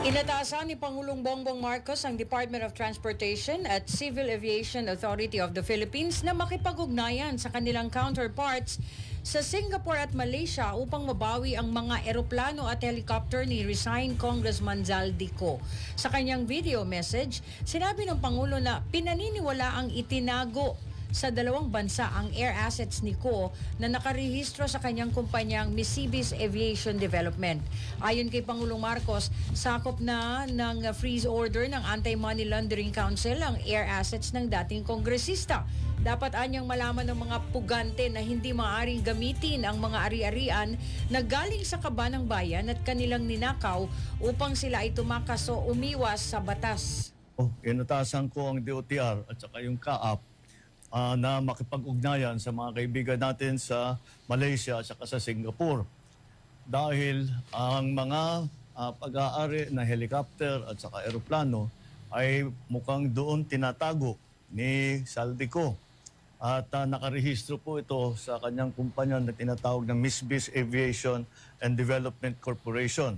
Inatasan ni Pangulong Bongbong Marcos ang Department of Transportation at Civil Aviation Authority of the Philippines na makipag-ugnayan sa kanilang counterparts sa Singapore at Malaysia upang mabawi ang mga eroplano at helicopter ni resigned Congressman Zaldico. Sa kanyang video message, sinabi ng Pangulo na pinaniniwala ang itinago sa dalawang bansa ang air assets ni Ko na nakarehistro sa kanyang kumpanyang Misibis Aviation Development. Ayon kay Pangulong Marcos, sakop na ng freeze order ng Anti-Money Laundering Council ang air assets ng dating kongresista. Dapat anyang malaman ng mga pugante na hindi maaaring gamitin ang mga ari-arian na galing sa kaba ng bayan at kanilang ninakaw upang sila ay tumakas o umiwas sa batas. Oh, inatasan ko ang DOTR at saka yung CAAP ah, na makipag-ugnayan sa mga kaibigan natin sa Malaysia at sa Singapore. Dahil ang mga ah, pag-aari na helicopter at saka eroplano ay mukhang doon tinatago ni Saldico. At ah, nakarehistro po ito sa kanyang kumpanya na tinatawag na Misbis Aviation and Development Corporation.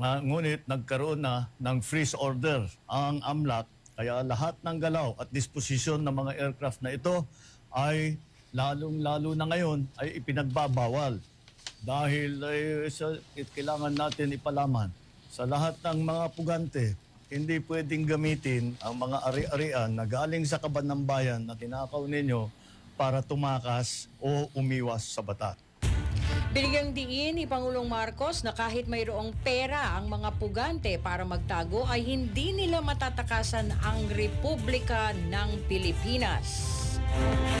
Nga- ngunit nagkaroon na ng freeze order ang AMLAC kaya lahat ng galaw at disposisyon ng mga aircraft na ito ay lalong-lalo na ngayon ay ipinagbabawal dahil eh, sa, it- kailangan natin ipalaman sa lahat ng mga pugante hindi pwedeng gamitin ang mga ari-arian na galing sa kaban ng bayan na tinakaw ninyo para tumakas o umiwas sa batas. Binigyang diin ni Pangulong Marcos na kahit mayroong pera ang mga pugante para magtago ay hindi nila matatakasan ang Republika ng Pilipinas.